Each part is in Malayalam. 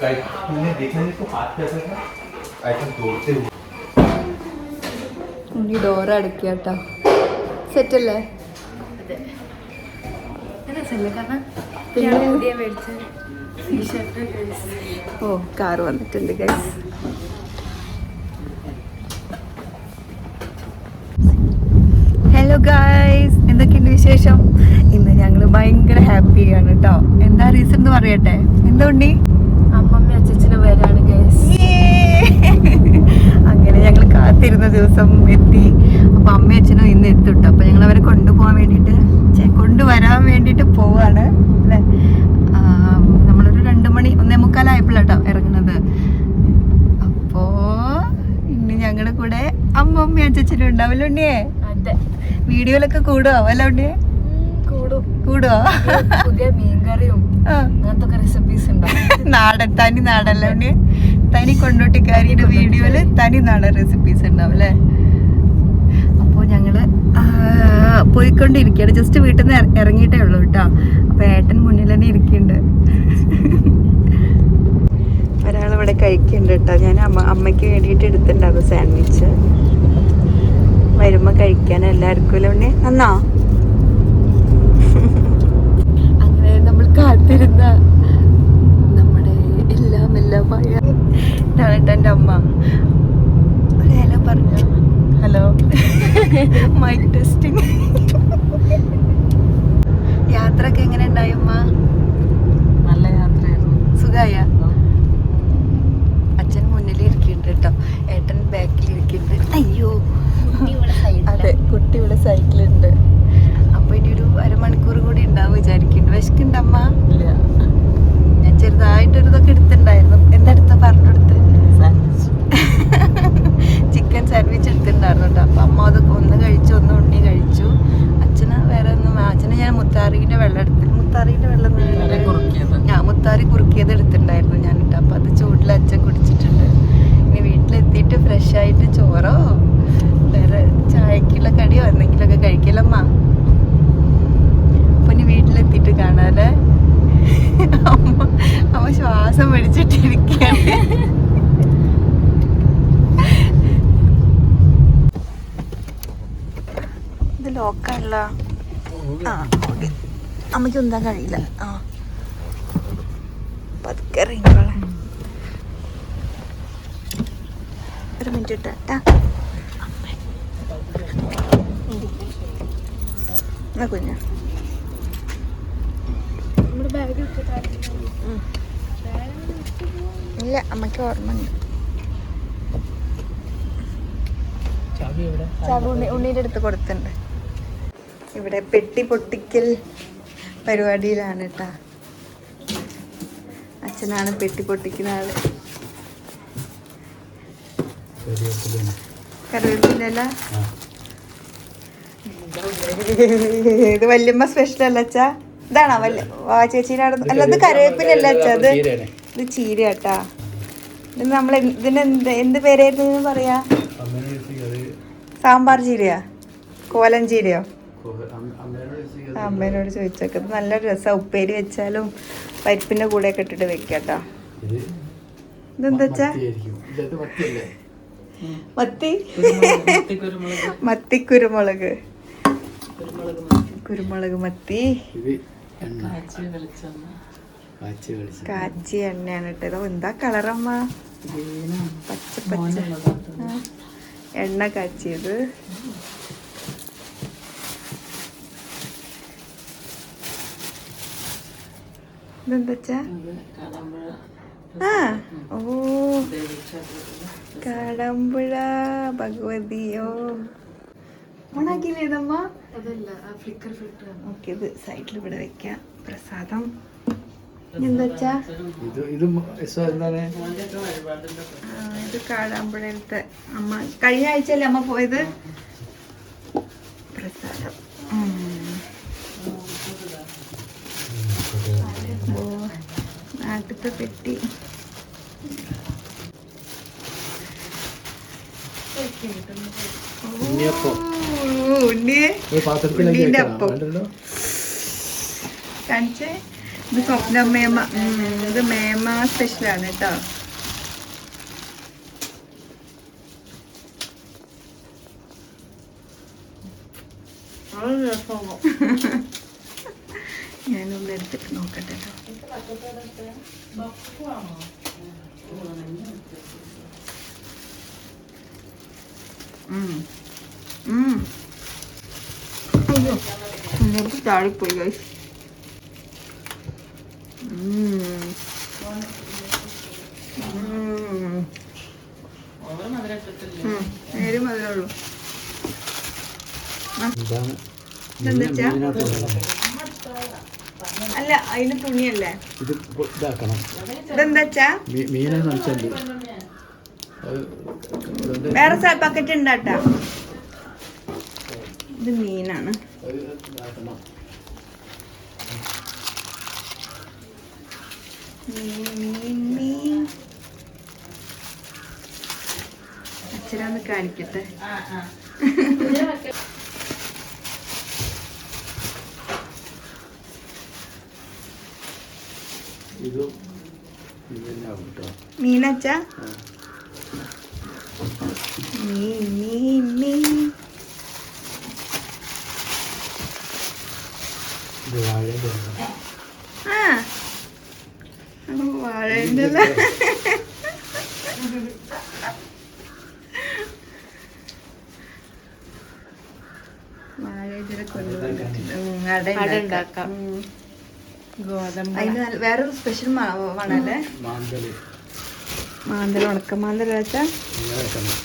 तुमने देखा नहीं तो हाथ कैसे था आइटम तोड़ते हुए ഉണ്ണി ഡോർ അടക്കുക കേട്ടോ സെറ്റല്ലേ പുതിയ മേടിച്ച ടീഷർട്ട് ഓ കാറ് വന്നിട്ടുണ്ട് ഗൈസ് ഹലോ ഗൈസ് എന്തൊക്കെയുണ്ട് വിശേഷം ഇന്ന് ഞങ്ങൾ ഭയങ്കര ഹാപ്പിയാണ് കേട്ടോ എന്താ റീസൺ എന്ന് പറയട്ടെ എന്താ ഉണ്ണി അമ്മമ്മ അച്ഛന് വരാണ് അങ്ങനെ ഞങ്ങൾ കാത്തിരുന്ന ദിവസം എത്തി. അപ്പൊ അമ്മയും അച്ഛനും ഇന്ന് എത്തിട്ടു. അപ്പൊ ഞങ്ങൾ അവരെ കൊണ്ടുപോകാൻ വേണ്ടിട്ട് കൊണ്ടുവരാൻ വേണ്ടിട്ട് പോവാണ്. അല്ലേ? നമ്മളൊരു രണ്ട് മണി ഒന്നേ മുക്കാലായപ്പോഴാട്ടോ ഇറങ്ങുന്നത്. അപ്പോ ഇനി ഞങ്ങളുടെ കൂടെ അമ്മ അച്ഛനും ഉണ്ടാവില്ല ഉണ്ണിയേ? അതെ. വീഡിയോയിലൊക്കെ കൂടുവോ? അല്ല ഉണ്ണിയേ? കൂടും. കൂടുവോ? പുതിയ മീൻകറിയും അങ്ങനത്തെ റെസിപ്പീസ് ഉണ്ടാവും നാടൻ തനി നാടല്ലേ തനി കൊണ്ടോട്ടിക്കാരിയുടെ വീഡിയോയിൽ തനി നാടൻ റെസിപ്പീസ് ഉണ്ടാവും അല്ലേ? അപ്പോൾ ഞങ്ങൾ പോയിക്കൊണ്ടിരിക്കുകയാണ്. ജസ്റ്റ് വീട്ടിൽ നിന്ന് ഇറങ്ങിയിട്ടേ ഉള്ളൂ കേട്ടോ. അപ്പൊ ഏട്ടൻ മുന്നിൽ തന്നെ ഇരിക്കുന്നുണ്ട്. ഒരാളിവിടെ കഴിക്കുന്നുണ്ട് കേട്ടോ. ഞാൻ അമ്മ അമ്മയ്ക്ക് വേണ്ടിയിട്ട് എടുത്തിട്ടുണ്ടാവും സാൻഡ്വിച്ച് വരുമ്പോ കഴിക്കാൻ എല്ലാവർക്കും അല്ലേ ഉണ്ണി നന്നാ അങ്ങനെ നമ്മൾ കാത്തിരുന്ന നമ്മുടെ എല്ലാം എല്ലാമായ ഇതാണ് കേട്ടോ എന്റെ അമ്മ ഒരു ഹലോ പറഞ്ഞു ഹലോ മൈക്ക് ടെസ്റ്റിംഗ് യാത്രയൊക്കെ എങ്ങനെ ഉണ്ടായി അമ്മ നല്ല യാത്രയായിരുന്നു സുഖായ അച്ഛൻ മുന്നിൽ ഇരിക്കുന്നുണ്ട് കേട്ടോ ഏട്ടൻ ബാക്കിൽ ഇരിക്കുന്നുണ്ട് അയ്യോ അതെ കുട്ടി ഇവിടെ സൈക്കിളുണ്ട് അപ്പൊ ഇനി ഒരു അരമണിക്കൂർ കൂടി ഉണ്ടാവും വിചാരിക്കുന്നുണ്ട് വിശക്കുണ്ട് അമ്മ ഇല്ല ഞാൻ ചെറുതായിട്ടൊരു ഇതൊക്കെ എടുത്തിട്ടുണ്ടായിരുന്നു എന്താ എടുത്ത പറഞ്ഞെടുത്ത് ചിക്കൻ സാൻഡ്വിച്ച് എടുത്തിട്ടുണ്ടായിരുന്നു കേട്ടോ അപ്പൊ അമ്മ അതൊക്കെ ഒന്ന് കഴിച്ചു ഒന്ന് ഉണ്ണി കഴിച്ചു അച്ഛന് വേറെ ഒന്നും അച്ഛന് ഞാൻ മുത്താറിന്റെ വെള്ളം എടുത്തു മുത്താറിന്റെ വെള്ളം ഞാൻ മുത്താറി കുറുക്കിയത് എടുത്തിട്ടുണ്ടായിരുന്നു ഞാൻ അപ്പൊ അത് ചൂടിൽ അച്ഛൻ കുടിച്ചിട്ടുണ്ട്. ഇനി വീട്ടിലെത്തിയിട്ട് ഫ്രഷ് ആയിട്ട് ചോറോ വേറെ ചായക്കുള്ള കടിയോ എന്തെങ്കിലുമൊക്കെ കഴിക്കലമ്മ അപ്പൊ ഇനി വീട്ടിലെത്തിയിട്ട് കാണാല്ലേ? അമ്മ അമ്മ ശ്വാസം പിടിച്ചിട്ടിരിക്കുകയാണ്. ഇത് ലോക്കാണല്ല ആ ഓക്കെ. അമ്മയ്ക്ക് ഒന്നാൻ കഴിയില്ല. ആ. പതുക്കെ ഇറങ്ങിക്കോളെ ഒരു മിനിറ്റ് ഇട്ടാ എന്നാ കുഞ്ഞ? ഇല്ല അമ്മയ്ക്ക് ഓർമ്മ ചാവി ഉണ്ണീന്റെ അടുത്ത് കൊടുത്തിട്ടുണ്ട്. ഇവിടെ പെട്ടി പൊട്ടിക്കൽ പരിപാടിയിലാണ് കേട്ടാ അച്ഛനാണ് പെട്ടി പൊട്ടിക്കുന്ന ആൾ കറിവേപ്പില്ല ഇത് വല്യമ്മ സ്പെഷ്യൽ അല്ല അച്ഛാ. ഇതാണോ വല്ല വാ ചേച്ചീന്റെ അല്ല ഇത് കറിവേപ്പിലല്ല അച്ഛാ. അത് ഇത് ചീര കേട്ടാ ഇത് നമ്മൾ ഇതിന് എന്ത് എന്ത് പേരായിരുന്നു പറയാ? സാമ്പാർ ചീരയാ? കോലം ചീരയോ? അമ്മേനോട് ചോദിച്ചൊക്കെ നല്ല രസമാണ് ഉപ്പേരി വെച്ചാലും പരിപ്പിന്റെ കൂടെ ഒക്കെ ഇട്ടിട്ട് വെക്കാട്ടോ. ഇതെന്താ വെച്ചാ? മത്തി മത്തി? കുരുമുളക്. കുരുമുളക് മത്തി. കാച്ചി എണ്ണയാണ് ഇട്ടത്. എന്താ കളറമ്മ? പച്ച പച്ച. എണ്ണ കാച്ചിയത്. ഇതെന്താ ആ ഓ കടമ്പുഴ ഓണാക്കിയില്ലേ ഇതമ്മ? ഫിൽറ്റർ ഓക്കെ ഇത് സൈഡിൽ ഇവിടെ വെക്കാം. പ്രസാദം. എന്താ ഇത് ഇത് എസ് എന്താണ്? ആ, ഇത് കാടാമ്പുഴയിലത്തെ അമ്മ. കഴിഞ്ഞ ആഴ്ചയല്ലേ അമ്മ പോയത്? പ്രസാദം ഉം. ഓ നാട്ടിലത്തെ പെട്ടി ഉണ്ണിയപ്പം. ഓ, ഉണ്ണിയെ ഒരു പാത്രത്തിലേക്ക് ഉണ്ണീന്റെ വെക്കണം അപ്പം. വേണ്ടല്ലോ. കാണിച്ചേ? ഇത് സ്വപ്ന മേമ ഇത് മേമ സ്പെഷ്യലാണ് കേട്ടോ. ഞാനൊന്ന് എടുത്തിട്ട് നോക്കട്ടെ. അയ്യോ എന്നിട്ട് താഴെപ്പോയി ഗൈസ്. നേരെ വെച്ചാ? ഇതിനകത്ത് അല്ല അതിന് തുണിയല്ലേ? ഇത് ഇതാക്കണം. ഇതെന്താച്ചാ മീ- മീനെന്ന് വെച്ചാൽ അത് ഇതുണ്ട്. വേറെ പാക്കറ്റ് ഉണ്ടാട്ടാ ഇത് മീനാണ്. അച്ഛനാന്ന് മീൻ മീൻ മീൻ. അച്ഛനൊന്ന് കാണിക്കട്ടെ? ഇതും ഇത് തന്നെയാവും കേട്ടോ മീനച്ച. മീൻ മീൻ മീൻ ഇത് ആ. വാഴന്റെ അട ഉണ്ടാക്കാം ഉണ്ടാക്കാം. ഉം. ഗോതമ്പ് അതിന് വേറൊരു സ്പെഷ്യൽ മണല്ലേ മാന്തൽ ഉണക്ക മാന്തൽ വെച്ചാ? ഇങ്ങനെ വെക്കണം.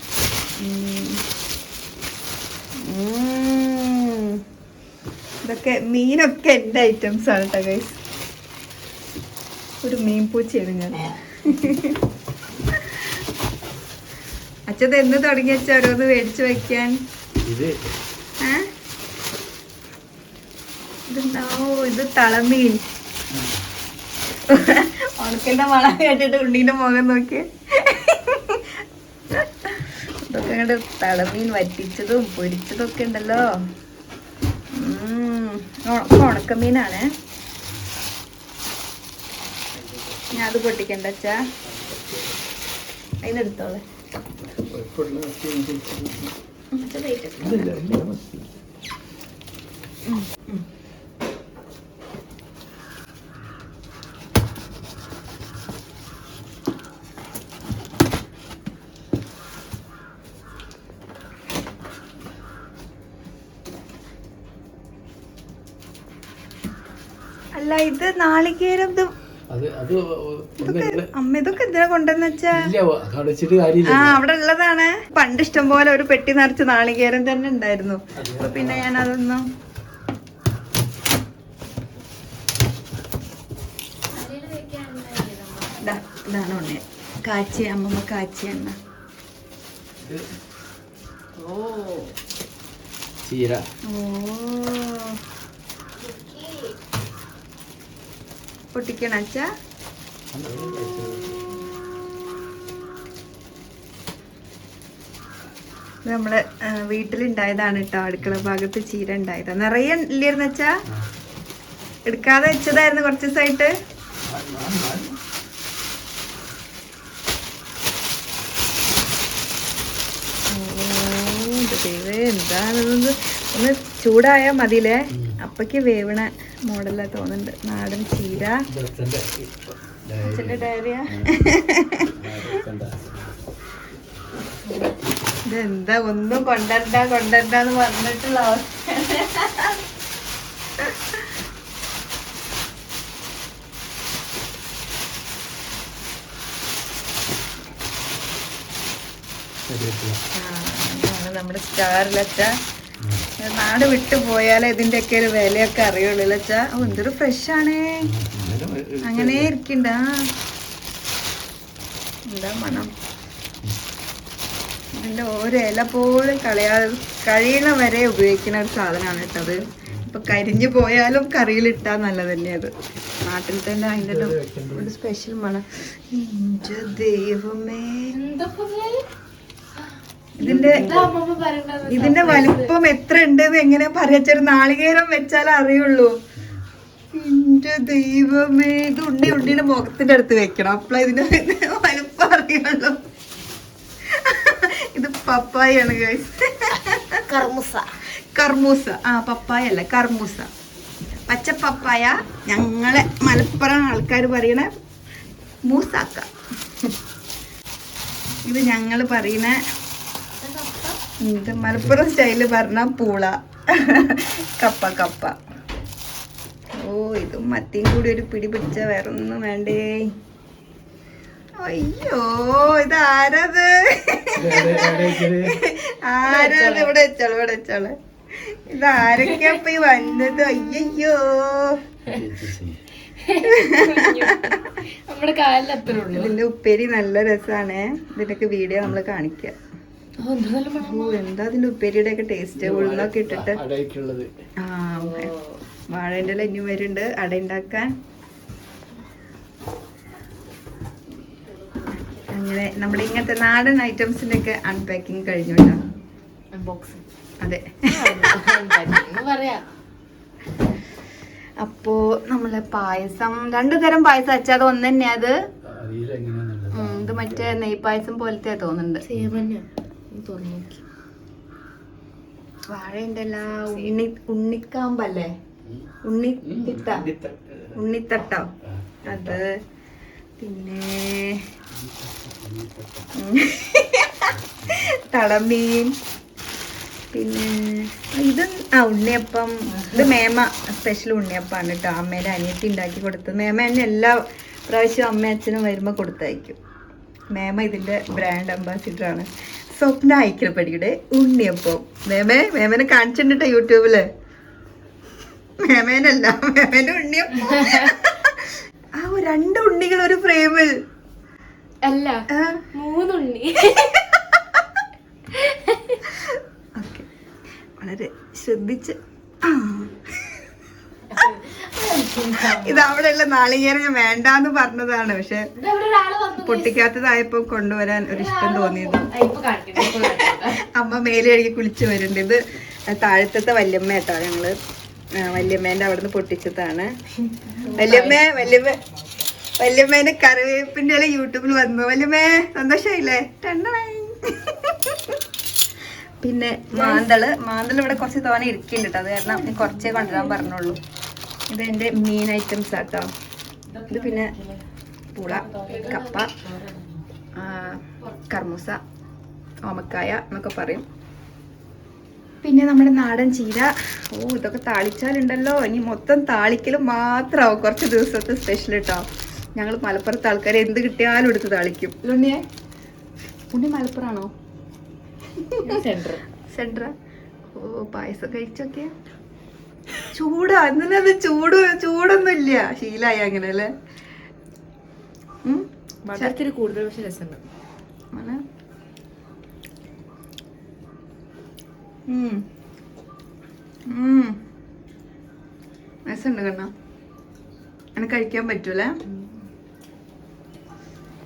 ഇതൊക്കെ മീനൊക്കെ എന്റെ ഐറ്റംസ് ആണ് കേട്ടോ ഗൈസ് ഒരു മീൻ പൂച്ചയാണ് ഞാൻ. അച്ഛത് എന്ന് തുടങ്ങി വെച്ച ഓരോന്ന് മേടിച്ചു വെക്കാൻ? ഇത്. ഏ? ഇതെന്താ ഓ ഇത് തളമീൻ. ഉണക്കന്റെ മണം കേട്ടിട്ട് ഉണ്ണീന്റെ മുഖം നോക്കി ഇതൊക്കെ അങ്ങോട്ട് തളമീൻ വറ്റിച്ചതും പൊരിച്ചതും ഒക്കെ ഉണ്ടല്ലോ. ഉണക്കമീനാണ്. ഞാൻ അത് പൊട്ടിക്കണ്ട അച്ഛാ. അതിനെടുത്തോളെ വെയിറ്റ് അല്ല ഇത് നാളികേരം ഇത് അമ്മ ഇതൊക്കെ എന്തിനാ കൊണ്ടെന്ന് വെച്ചാ? ആ അവിടെ ഉള്ളതാണ്. പണ്ട് ഇഷ്ടം പോലെ ഒരു പെട്ടി നിറച്ച് നാളികേരം തന്നെ ഉണ്ടായിരുന്നു. അപ്പൊ പിന്നെ ഞാൻ അതൊന്നും ഇതാണ് ഉണ്ണി. കാച്ചി അമ്മമ്മ കാച്ചി എണ്ണ. ഓ. ചീര. ഓ. പൊട്ടിക്കണ അച്ഛ. നമ്മൾ വീട്ടിലുണ്ടായതാണ് കേട്ടോ അടുക്കള ഭാഗത്ത് ചീര ഉണ്ടായത്. നിറയെ ഇല്ലായിരുന്നു അച്ഛാ? എടുക്കാതെ വെച്ചതായിരുന്നു കുറച്ച് ദിവസമായിട്ട് ഓ, ഇത് ദൈവമേ, ഒന്ന് ചൂടായാ മതിയില്ലേ? അപ്പക്ക് വേവണ മോഡലാ തോന്നുന്നുണ്ട്. നാടൻ ചീര. അച്ഛന്റെ ഡയറിയ ഇതെന്താ? ഒന്നും കൊണ്ടണ്ട കൊണ്ടണ്ടെന്ന് പറഞ്ഞിട്ടുള്ള അവസ്ഥ. നമ്മുടെ സ്റ്റാറിലച്ച നാട് വിട്ടു പോയാലേ ഇതിന്റെയൊക്കെ ഒരു വിലയൊക്കെ അറിയുള്ളൂ. ലച്ച ഓ എന്തൊരു ഫ്രഷ് ആണ്. അങ്ങനെ ഇരിക്കണ്ട. എന്താ മണം? ഇതിന്റെ ഓരോ ഇല പോലും കളയാതെ കഴിയണ വരെ ഉപയോഗിക്കുന്ന ഒരു സാധനമാണ് കേട്ടത് അത്. ഇപ്പൊ കരിഞ്ഞു പോയാലും കറിയിലിട്ടാ നല്ലത് നല്ലതല്ലേ അത്. നാട്ടിൽ തന്നെ അതിന്റെ ഒരു- സ്പെഷ്യൽ മണം. എന്റെ ദൈവമേ. ഇതിന്റെ ഇതിന്റെ വലിപ്പം എത്ര ഉണ്ടെന്ന് എങ്ങനെ പറയാ നാളികേരം വെച്ചാലേ അറിയുള്ളൂ. എന്റെ ദൈവമേ ഇത് ഉണ്ണി ഉണ്ണിയുടെ മുഖത്തിന്റെ അടുത്ത് വെക്കണം. അപ്പള ഇതിന്റെ വലുപ്പം അറിയുള്ളൂ. ഇത് പപ്പായാണ് കർമുസ. കർമൂസ. ആ പപ്പായ അല്ല കർമൂസ. പച്ച പപ്പായ. ഞങ്ങളെ മലപ്പുറം ആൾക്കാർ പറയണ മൂസാക്ക. ഇത് ഞങ്ങൾ പറയണ ഇത് മലപ്പുറം സ്റ്റൈൽ പറഞ്ഞ പൂള. കപ്പ കപ്പ. ഓ ഇതും മത്തിയും കൂടി ഒരു പിടി പിടിച്ച വേറെ ഒന്നും വേണ്ടേ. അയ്യോ ഇത് ആരത്? ആരത്? ഇവിടെ വെച്ചോളൂ ഇവിടെ വെച്ചോളൂ. ഇത് ആരൊക്കെയാ ഇപ്പൊ ഈ വന്നത് അയ്യോ ഇതിന്റെ ഉപ്പേരി നല്ല രസാണ്. ഇതിന്റെയൊക്കെ വീഡിയോ നമ്മൾ കാണിക്കുക ഓ, എന്ത് അതിന്റെ ഉപ്പേരിയുടെ ഒക്കെ ടേസ്റ്റ് ഉള്ളൊക്കെ ഇട്ടിട്ട്? ആ ഓക്കെ. വാഴേന്റെ ഇനി വരുന്നുണ്ട്. അട ഉണ്ടാക്കാൻ. അങ്ങനെ നമ്മുടെ ഇങ്ങനത്തെ നാടൻ ഐറ്റംസിന്റെ ഒക്കെ അൺപാക്കിങ് കഴിഞ്ഞു Unboxing. അതെ. അപ്പോ നമ്മളെ പായസം. രണ്ടു തരം പായസം വെച്ചാൽ അത് ഒന്ന് തന്നെയാ അത്? ഇത് മറ്റേ നെയ് പായസം പോലത്തെ തോന്നുന്നുണ്ട് തുറന്നു നോക്കി വാഴയുടെ അല്ല ഉണ്ണി ഉണ്ണിക്കാമ്പല്ലേ? ഉണ്ണി ഉണ്ണിത്തട്ടോ. അത്. പിന്നെ തളമീൻ. പിന്നെ ഇത് ആ ഉണ്ണിയപ്പം. ഇത് മേമ സ്പെഷ്യൽ ഉണ്ണിയപ്പാണ് കേട്ടോ. അമ്മേന്റെ അനിയത്തി ഉണ്ടാക്കി കൊടുത്തത്. മേമ എന്നെ എല്ലാ പ്രാവശ്യവും അമ്മ അച്ഛനും വരുമ്പോൾ കൊടുത്തയക്കും. മേമ ഇതിന്റെ ബ്രാൻഡ് അംബാസിഡർ ആണ്. സ്വപ്ന ഐക്യപ്പടിയുടെ ഉണ്ണിയപ്പം. മേമേ മേമനെ കാണിച്ചിട്ടുണ്ട് യൂട്യൂബിൽ? മേമേനല്ല മേമേന്റെ ഉണ്ണിയപ്പം. ആ രണ്ട് ഉണ്ണികൾ ഒരു ഫ്രെയിമിൽ. അല്ല മൂന്നുണ്ണി. ഓക്കെ. വളരെ ശ്രദ്ധിച്ച്. ആ. ഇത് അവിടെയുള്ള നാളികേരം ഞാൻ വേണ്ടാന്ന് പറഞ്ഞതാണ്. പക്ഷെ പൊട്ടിക്കാത്തതായപ്പോ കൊണ്ടുവരാൻ ഒരു ഇഷ്ടം തോന്നിയത്. അമ്മ മേലെ കഴുകി കുളിച്ച് വരുന്നുണ്ട് ഇത് താഴത്തെ വല്യമ്മ കേട്ടോ ഞങ്ങൾ വല്യമ്മേന്റെ അവിടുന്ന് പൊട്ടിച്ചതാണ്. വല്യമ്മ വല്യമ്മ വല്യമ്മേന്റെ കറിവേപ്പിന്റെ ഇല യൂട്യൂബിൽ വന്നു. വല്യമ്മേ സന്തോഷായില്ലേ? ടണ്ണായി. പിന്നെ മാന്തൾ. മാന്തൾ ഇവിടെ കുറച്ച് തോനെ ഇരിക്കുന്നുണ്ട് കേട്ടോ. അത് കാരണം കുറച്ചേ കൊണ്ടുവരാൻ പറഞ്ഞോളൂ ഇത് എന്റെ മീൻ ഐറ്റംസ് ആട്ടോ. ഇത് പിന്നെ പൂള കപ്പ കർമൂസ ഓമക്കായ എന്നൊക്കെ പറയും. പിന്നെ നമ്മുടെ നാടൻ ചീര. ഓ ഇതൊക്കെ താളിച്ചാലുണ്ടല്ലോ. ഇനി മൊത്തം താളിക്കലും മാത്രമാവും കുറച്ച് ദിവസത്തെ സ്പെഷ്യൽ കേട്ടോ ഞങ്ങൾ മലപ്പുറത്തെ ആൾക്കാരെ എന്ത് കിട്ടിയാലും എടുത്ത് താളിക്കും. ഉണ്ണിയെ ഉണ്ണി മലപ്പുറമാണോ സെൻട്ര ഓ പായസം കഴിച്ചൊക്കെ ചൂടാ അതിനത് ചൂട് ചൂടൊന്നും ഇല്ല ശീലായി അങ്ങനെ അല്ലേ? മധുരത്തിന് കൂടുതൽ പക്ഷെ രസമുണ്ട്. കണ്ണ. അങ്ങനെ കഴിക്കാൻ പറ്റൂലേ?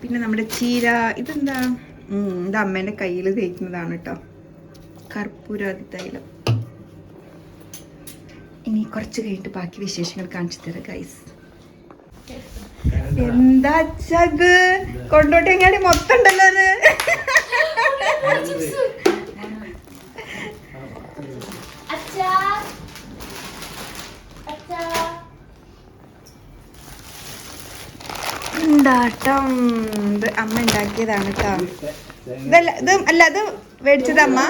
പിന്നെ നമ്മുടെ ചീര ഇതെന്താ? ഉം, ഇത് അമ്മേന്റെ കയ്യിൽ തേക്കുന്നതാണ് കേട്ടോ കർപ്പൂരാതി തൈലം. ഇനി കുറച്ച് കഴിഞ്ഞിട്ട് ബാക്കി വിശേഷങ്ങൾ കാണിച്ചു തരാം ഗൈസ് എന്താ അച്ഛത് കൊണ്ടോട്ടെ എങ്ങാടി മൊത്തം ഉണ്ടല്ലോ അത്. ഉണ്ടാട്ടം. ഇത് അമ്മ ഉണ്ടാക്കിയതാണ് കേട്ടോ ഇതല്ല ഇത് അല്ല ഇത് മേടിച്ചത് അമ്മ.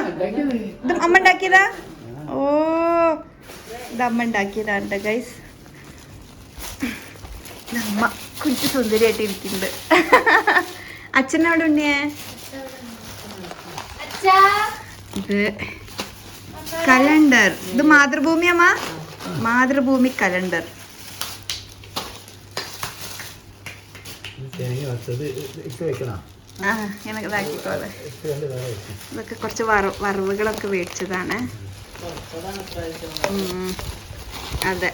ഇത് അമ്മ ഉണ്ടാക്കിയതാ? ഇത് അമ്മ ഉണ്ടാക്കിയതാണ് കേട്ടോ ഗൈസ് അമ്മ കുഞ്ഞു സുന്ദരിയായിട്ട് ഇരിക്കുന്നുണ്ട്. അച്ഛനവിടെ ഉണ്ണിയേ അച്ഛാ. ഇത് കലണ്ടർ. ഇത് മാതൃഭൂമി അമ്മ? മാതൃഭൂമി കലണ്ടർ. ഇതൊക്കെ കുറച്ച് വറവുകളൊക്കെ മേടിച്ചതാണ്. അതെ.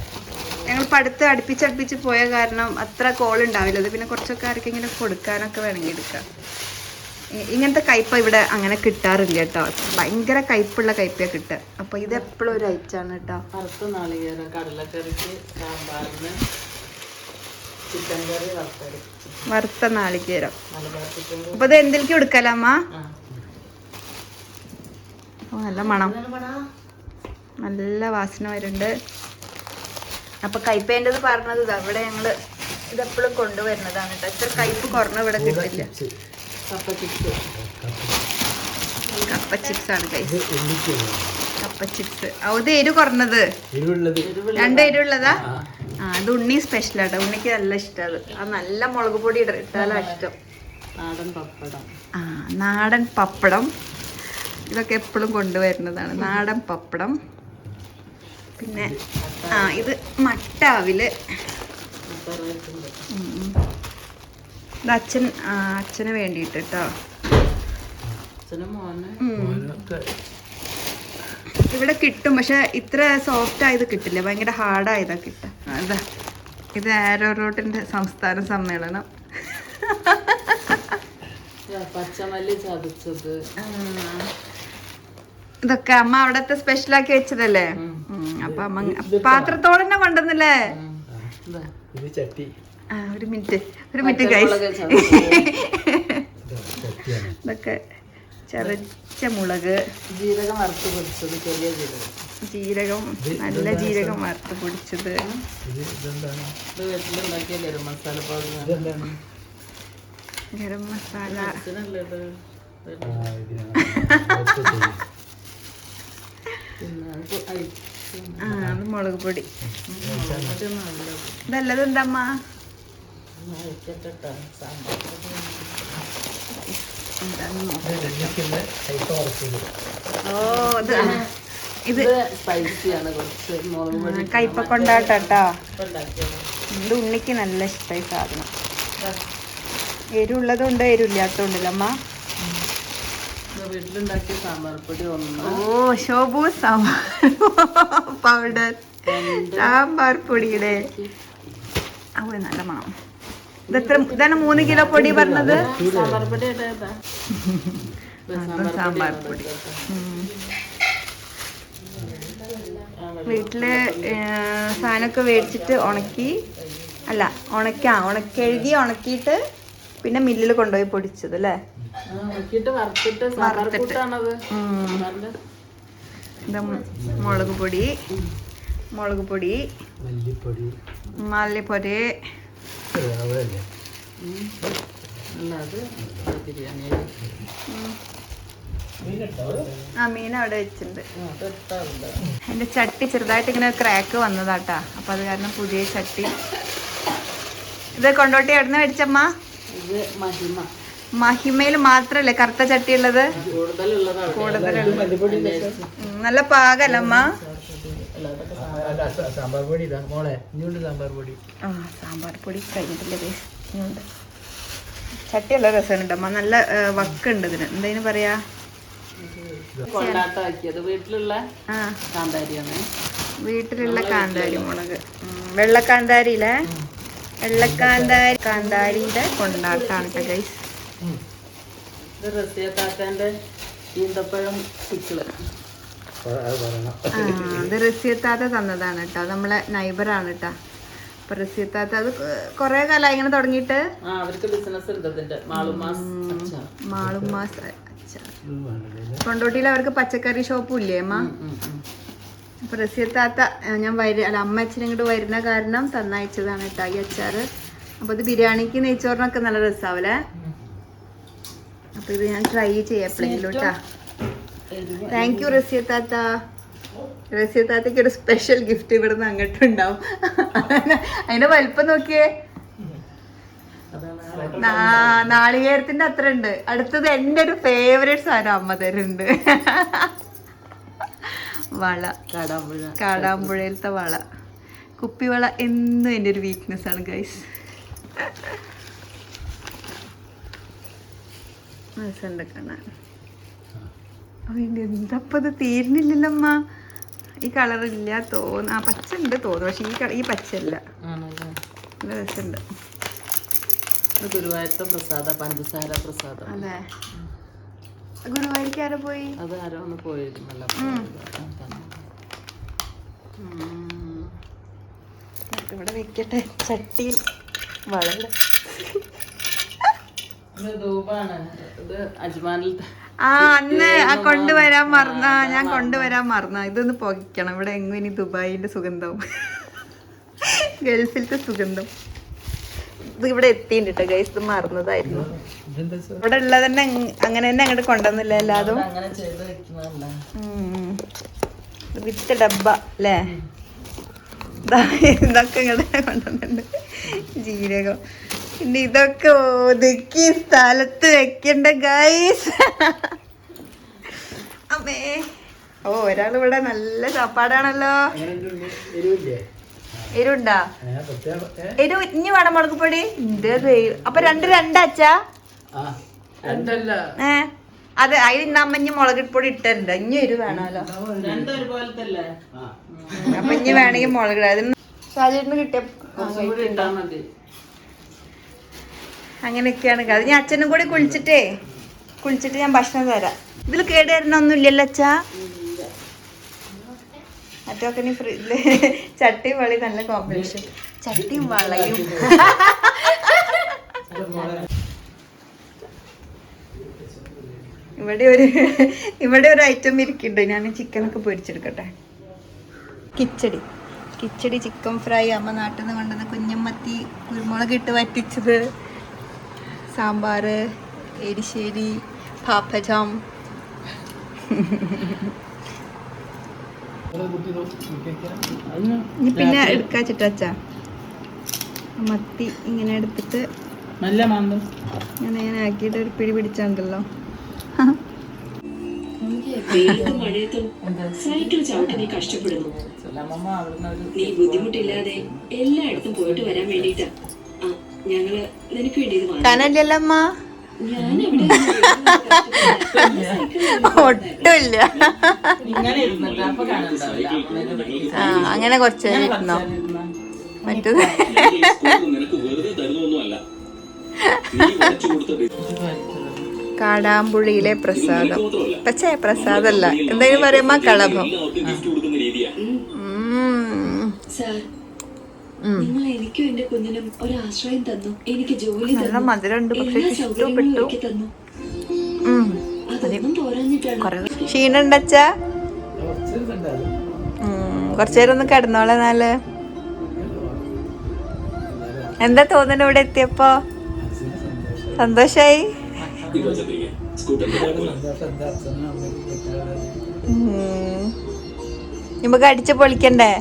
ഞങ്ങൾ പഠിത്തം അടുപ്പിച്ചടുപ്പിച്ച് പോയ കാരണം അത്ര കോൾ ഉണ്ടാവില്ല. അത് പിന്നെ കുറച്ചൊക്കെ ആർക്കെങ്കിലും കൊടുക്കാനൊക്കെ വേണമെങ്കിൽ എടുക്കാം. ഇങ്ങനത്തെ കയ്പ ഇവിടെ അങ്ങനെ കിട്ടാറില്ല കേട്ടോ. ഭയങ്കര കയ്പുള്ള കയ്പയാണ് കിട്ടുക. അപ്പോൾ ഇത് എപ്പോഴും ഒരു ഐറ്റാണ് കേട്ടോ. വറുത്ത നാളികേരം കടലക്കറിക്ക് സാമ്പാറിന് ചിക്കൻ കറി വറുത്ത നാളികേരം. അപ്പോൾ ഇത് എന്തിലേക്ക് കൊടുക്കലാമ്മ നല്ല മണം. നല്ല വാസന വരുന്നുണ്ട്. അപ്പൊ കയ്പേന്റെത് പറഞ്ഞത് ഇതാ ഇവിടെ ഞങ്ങൾ ഇതെപ്പോഴും കൊണ്ടുവരുന്നതാണ് കേട്ടോ. ഇത്ര കയ്പ് കുറഞ്ഞ ഇവിടെ കിട്ടില്ല. കപ്പ ചിപ്സ് കപ്പ ചിപ്സ് ആണ് കപ്പ ചിപ്സ് അത് എരു കുറഞ്ഞത്. രണ്ട് എരുള്ളതാ ആ അത് ഉണ്ണി സ്പെഷ്യൽ ആട്ടോ. ഉണ്ണിക്ക് നല്ല ഇഷ്ടം അത്. ആ നല്ല മുളക് പൊടി ഇട- ഇട്ടാലാ ഇഷ്ടം. നാടൻ പപ്പടം. ആ നാടൻ പപ്പടം. ഇതൊക്കെ എപ്പോഴും കൊണ്ടുവരുന്നതാണ്. നാടൻ പപ്പടം. പിന്നെ ആ ഇത് മട്ടാവിൽ. ഇത് അച്ഛൻ അച്ഛന് വേണ്ടിയിട്ട് കേട്ടോ ഇവിടെ കിട്ടും പക്ഷെ ഇത്ര സോഫ്റ്റ് ആയത് കിട്ടില്ല. ഭയങ്കര ഹാർഡായതാ കിട്ടുക അതാ. ഇത് ആരോ റോട്ടിന്റെ സംസ്ഥാന സമ്മേളനം. പച്ചമല്ലി ചതച്ചത്. ഇതൊക്കെ അമ്മ അവിടത്തെ സ്പെഷ്യലാക്കി വെച്ചതല്ലേ? അപ്പൊ പാത്രത്തോടെ തന്നെ കൊണ്ടുവന്നില്ലേ? ഉം. ഇതാ. ഇത് ചട്ടി. ആ ഒരു മിനിറ്റ് ഒരു മിനിറ്റ് ഗൈസ് ഇതൊക്കെ ചതച്ച മുളക്. ജീരകം വറുത്ത് പൊടിച്ചത് ചെറിയ ജീരകം. ജീരകം നല്ല ജീരകം വറുത്ത് പൊടിച്ചത്. ഗരം മസാല ഇതെന്താണ്? ഗരം മസാല. പിന്നെ ആ മുളക് പൊടി. ഇതല്ലത് എന്തമ്മ ഓ ഇത് ഇത് കുറച്ച് കയ്പ കൊണ്ടാട്ടോ ഇത് ഉണ്ണിക്ക് നല്ല ഇഷ്ടമായി സാധനം. എരുള്ളതുണ്ട് എരുല്ലാത്തതുണ്ടല്ലോ അമ്മ. വീട്ടിലുണ്ടാക്കിയ സാമ്പാർ പൊടി ഒന്ന്. ഓ ശോഭു സാമ്പാർ പൗഡർ. സാമ്പാർ പൊടിയുടെ നല്ല മണം. ഇതെത്ര ഇതാണ് മൂന്ന് കിലോ പൊടി പറഞ്ഞത്? സാമ്പാർ പൊടി സാമ്പാർ പൊടി. വീട്ടിൽ സാധനമൊക്കെ മേടിച്ചിട്ട് ഉണക്കി അല്ല ഉണക്കാ ഉണക്കെഴുകി ഉണക്കിയിട്ട് പിന്നെ മില്ലിൽ കൊണ്ടുപോയി പൊടിച്ചത് അല്ലേ? മുളക് പൊടി. മുളക് പൊടി. മല്ലിപ്പൊടി. ആ മീൻ അവിടെ വെച്ചിട്ടുണ്ട്. എന്റെ എന്റെ ചട്ടി ചെറുതായിട്ട് ഇങ്ങനെ ക്രാക്ക് വന്നതാട്ടാ. അപ്പം അത് കാരണം പുതിയ ചട്ടി. ഇത് കൊണ്ടോട്ടി എവിടുന്ന് മേടിച്ചമ്മ? ഇത് മഹിമ. മഹിമയിൽ മാത്രല്ലേ കറുത്ത ചട്ടി ഉള്ളത് നല്ല പാകല്ലമ്മ സാമ്പാർ പൊടി സാമ്പാർ പൊടി. ആ സാമ്പാർ പൊടി കഴിഞ്ഞിട്ടില്ല ചട്ടി നല്ല രസമുണ്ട് അമ്മ നല്ല വക്കുണ്ട് ഇതിന്. എന്തതിന് പറയാ? വീട്ടിലുള്ള കാന്താരി മുളക്. വെള്ളക്കാന്താരിയിലെ വെള്ളക്കാന്താരി കാന്താരിയുടെ കൊണ്ടാട്ടാണ് കേട്ടോ ഗൈസ് ഇത് റസിയ ഈന്തപ്പഴം പിക്കിൾ ആ റസിയത്താത്ത തന്നതാണ് കേട്ടോ. നമ്മളെ നൈബറാണ് കേട്ടോ. അപ്പൊ റസിയത്താത്ത അത് കൊറേ കാലം ഇങ്ങനെ തുടങ്ങിയിട്ട്. അവർക്ക് ബിസിനസ് ഉണ്ട് മാളുമാസ് ഇത് കൊണ്ടോട്ടിയിൽ അവർക്ക് പച്ചക്കറി ഷോപ്പും ഇല്ലേ അമ്മ. അപ്പൊ റസിയത്താത്ത ഞാൻ വര അല്ല അമ്മ അച്ഛനും ഇങ്ങോട്ട് വരുന്ന കാരണം തന്നയച്ചതാണ് കേട്ടോ ഈ അച്ചാറ്. അപ്പൊ ഇത് ബിരിയാണിക്ക് നെയ്ച്ചോറിനൊക്കെ നല്ല രസാവല്ലേ അപ്പൊ ഇത് ഞാൻ ട്രൈ ചെയ്യാം എപ്പോഴെങ്കിലും കേട്ടാ താങ്ക് യു റസിയ താത്തയ്ക്ക് ഒരു സ്പെഷ്യൽ ഗിഫ്റ്റ് ഇവിടുന്ന് അങ്ങോട്ടുണ്ടാവും. അതിന്റെ വലിപ്പം നോക്കിയേ. നാളികേരത്തിന്റെ അത്ര ഉണ്ട് അടുത്തത് എന്റെ ഒരു ഫേവറേറ്റ് സാധനം അമ്മ തരുന്നുണ്ട്. വള. കാടാമ്പുഴ. കാടാമ്പുഴയിലത്തെ വള. കുപ്പിവള എന്നും എന്റെ ഒരു വീക്ക്നെസ് ആണ് ഗൈസ് രസമുണ്ട് കാണാൻ എന്തപ്പോ ഇത് തീരുന്നില്ലല്ലമ്മ? ഈ കളർ ഇല്ല തോന്നുന്നു ആ പച്ച ഉണ്ട് തോന്നുന്നു പക്ഷെ ഈ കളർ ഈ പച്ചല്ല നല്ല രസമുണ്ട് ഗുരുവായൂരത്തെ പ്രസാദ പഞ്ചസാര പ്രസാദം. അതെ. ഗുരുവായൂർക്ക് ആരോ പോയി? അത് ആരോ ഒന്ന് പോയിരുന്നല്ലോ തന്നെ. ഇവിടെ വെക്കട്ടെ ചട്ടിയിൽ വളരെ ഇത് ധൂപാണ് ഇത് അജ്മാനിൽ ആ അന്ന് ആ കൊണ്ടുവരാൻ മറന്ന. ഞാൻ കൊണ്ടുവരാൻ മറന്ന. ഇതൊന്ന് പുകയ്ക്കണം ഇവിടെ എങ്ങും ഇനി ദുബായിന്റെ സുഗന്ധവും ഗൾഫിലത്തെ സുഗന്ധം. ഇത് ഇവിടെ എത്തിയിട്ടുണ്ട് ഗൈസ് ഇത് മറന്നതായിരുന്നു. ഇവിടെ ഉള്ളത് തന്നെ അങ്ങ് അങ്ങനെ തന്നെ അങ്ങോട്ട് കൊണ്ടുവന്നില്ല എല്ലാതും. അങ്ങനെ ചെയ്ത് വെക്കുന്നതല്ല. ഉം. ഇത് വിത്ത് ഡബ്ബ അല്ലേ? ഇതൊക്കെ ഇങ്ങോട്ട് കൊണ്ടുവന്നിട്ടുണ്ട്. ജീരകം. പിന്നെ ഇതൊക്കെ ഒതുക്കി സ്ഥലത്ത് വെക്കണ്ട ഗൈസ് അമ്മേ. ഓ ഒരാൾ ഇവിടെ നല്ല ചാപ്പാടാണല്ലോ. എരുണ്ടാ എരു ഇനി വേണം മുളക് പൊടി. അപ്പൊ രണ്ട് രണ്ടാച്ചാ രണ്ടല്ല. ഏ? അതെ അതിൽ ഇന്ന് അമ്മ ഇനി മുളക് പൊടി ഇട്ടുണ്ട് ഇനി ഒരു വേണമല്ലോ. അപ്പൊ ഇനി വേണമെങ്കിൽ മുളക് ഇടാം. അതിന് ഷാജേട്ടിന് കിട്ടിയ അങ്ങനെയൊക്കെയാണ് അത് ഞാൻ അച്ഛനും കൂടി കുളിച്ചിട്ടേ. കുളിച്ചിട്ട് ഞാൻ ഭക്ഷണം തരാം. ഇതിൽ കേട് വരണൊന്നും ഇല്ലല്ലോ അച്ഛാ? മറ്റൊക്കെ നീ ഫ്രിഡ്ജിൽ ചട്ടി വളി നല്ല കോമ്പിനേഷൻ ചട്ടിയും വളയും ഇവിടെ ഒരു ഇവിടെ ഒരു ഐറ്റം ഇരിക്കുന്നുണ്ട്. ഞാൻ ചിക്കനൊക്കെ പൊരിച്ചെടുക്കട്ടെ. കിച്ചടി. കിച്ചടി ചിക്കൻ ഫ്രൈ അമ്മ നാട്ടിൽ നിന്ന് കൊണ്ടുവന്ന കുഞ്ഞമ്മത്തി കുരുമുളക് ഇട്ട് വറ്റിച്ചത് സാമ്പാർ എരിശ്ശേരി പാപ്പജാം. ഇനി പിന്നെ എടുക്കാ ചിട്ടച്ച മത്തി ഇങ്ങനെ എടുത്തിട്ട് നല്ല മാന്തം. ഇങ്ങനെ ഇങ്ങനെ ആക്കിയിട്ട് ഒരു പിടി പിടിച്ചുണ്ടല്ലോ വെയിലത്തും മഴയത്തും സൈക്കിൾ ചവിട്ടി നീ കഷ്ടപ്പെടുന്നു. നീ ബുദ്ധിമുട്ടില്ലാതെ എല്ലായിടത്തും പോയിട്ട് വരാൻ വേണ്ടിട്ടാ ആ ഞങ്ങൾ നിനക്ക് വേണ്ടി ഇത് ഒട്ടുമില്ല. ആ അങ്ങനെ കുറച്ച് ഇരുന്നോ? മറ്റത് നിനക്ക് വെറുതെ തരുന്നൊന്നുമല്ല നീ കാടാമ്പുള്ളിയിലെ പ്രസാദം. പക്ഷേ പ്രസാദല്ല. എന്തായാലും പറയുമ്പോ കളഭം നിങ്ങൾ എനിക്കും എന്റെ കുഞ്ഞിനും ഒരു ആശ്രയം തന്നു. എനിക്ക് ജോലി നല്ല തന്നു. മധുരമുണ്ട് പക്ഷെ എല്ലാ ഇഷ്ടപ്പെട്ടു. സൗകര്യങ്ങളും ഒരുക്കി തന്നു. ഉം. അതൊന്നും പോരാഞ്ഞിട്ടാണ്. കൊറേ ക്ഷീണുണ്ടച്ചാ ഒന്ന് കിടന്നോളെ നാല് എന്താ തോന്നുന്നു ഇവിടെ എത്തിയപ്പോ? സന്തോഷായി? ठीक है ठीक है स्कूटर പൊളിക്കണ്ടേ